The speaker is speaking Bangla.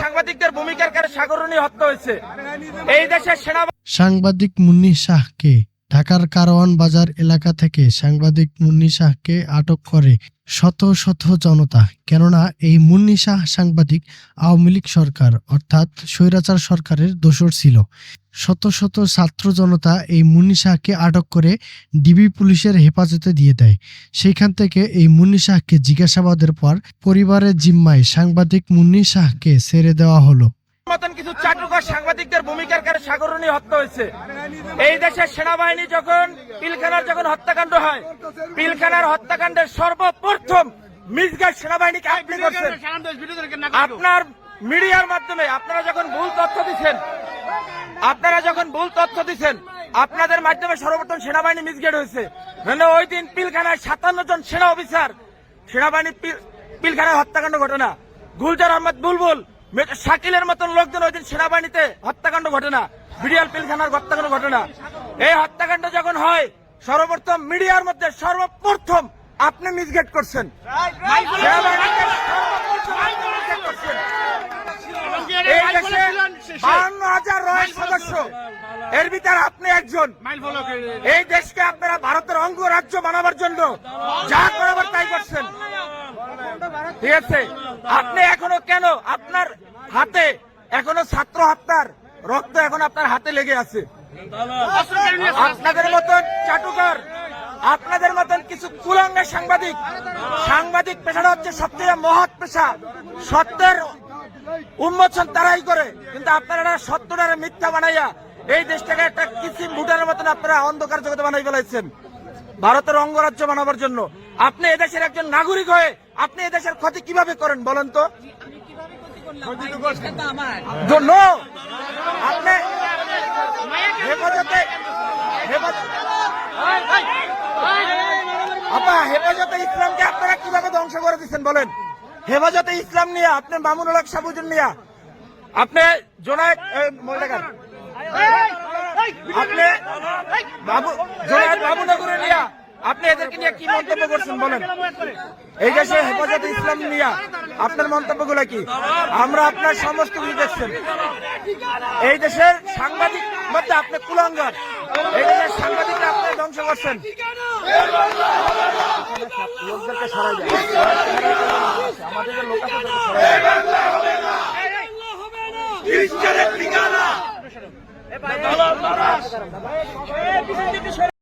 সাংবাদিকদের সাগরণী হত্যা হয়েছে। এই দেশের সাংবাদিক মুন্নি শাহকে ঢাকার কারওয়ান বাজার এলাকা থেকে সাংবাদিক মুন্নি শাহকে আটক করে শত শত জনতা। কেননা এই মুন্নি শাহ সাংবাদিক আওয়ামী লীগ সরকার, অর্থাৎ স্বৈরাচার সরকারের দোসর ছিল। শত শত ছাত্র জনতা এই মুন্নি শাহকে আটক করে ডিবি পুলিশের হেফাজতে দিয়ে দেয়। সেইখান থেকে এই মুন্নি শাহকে জিজ্ঞাসাবাদের পর পরিবারের জিম্মায় সাংবাদিক মুন্নি শাহকে ছেড়ে দেওয়া হলো। পিলখানার পিলখানার আপনার যখন ভুল তথ্য দিচ্ছেন, আপনারা যখন ভুল তথ্য দিচ্ছেন, আপনাদের মাধ্যমে সর্বপ্রথম সেনাবাহিনী মিসগেড হয়েছে। মানে ওই দিন পিলখানায় সাতান্ন জন সেনা অফিসার, সেনাবাহিনী পিল- পিলখানায় হত্যাকাণ্ড ঘটনা। গুলজার আহমদ বুলবুল শাকিলের মতন লোকজন ওই দিন সেনাবাহিনীতে হত্যাকাণ্ড ঘটনা বিডিআর পিলখানার হত্যাকাণ্ড ঘটনা। এই হত্যাকাণ্ড যখন হয়, সর্বপ্রথম মিডিয়ার মধ্যে সর্বপ্রথম আপনি মিসগেট করছেন। এই হাজার রয়েল সদস্য। এর ভিতরে আপনি একজন। এই দেশকে আপনারা ভারতের অঙ্গরাজ্য বানাবার জন্য যা করাবার তাই করছেন। ঠিক আছে? আপনি এখনও কেন? আপনার হাতে এখনও ছাত্র হত্যার রক্ত এখন আপনার হাতে লেগে আছে। আপনাদের মতন চাটুকার, আপনাদের মতন কিছু কুলাঙ্গের সাংবাদিক সাংবাদিক পেশাটা হচ্ছে সবচেয়ে মহৎ পেশা। সত্যের উন্মোচন তারাই করে। কিন্তু আপনারা সত্যটারে মিথ্যা বানাইয়া এই দেশটাকে একটা কিসিম ভুটানের মতন আপনারা অন্ধকার জগতে বানাই ফেলাইছেন। ভারতের অঙ্গরাজ্য বানাবার জন্য। আপনি এদেশের একজন নাগরিক হয়ে আপনি এদেশের ক্ষতি কীভাবে করেন বলেন তো আপনি হেফাজতে আপা হেফাজতে ইসলামকে আপনারা কীভাবে ধ্বংস করে দিচ্ছেন বলেন হেফাজতে ইসলাম নিয়ে আপনি মামুনুল হক সাবুজুন নিয়ে আপনি মহিলাকার। আপনি বাবু জোনায়েদ বাবুনগরে নিয়ে আপনি এদেরকে নিয়ে কি মন্তব্য করছেন বলেন এই দেশে হেফাজতে ইসলাম নিয়ে আপনার মন্তব্যগুলো কি আমরা আপনার সমস্ত কিছু দেখছেন এই দেশের সাংবাদিক মধ্যে আপনি কুলঙ্গার এই দেশের সাংবাদিকরা আপনি ধ্বংস করছেন লোকদেরকে সরাই যায় আমাদের লোক আছে তাদেরকে সরাই যায়।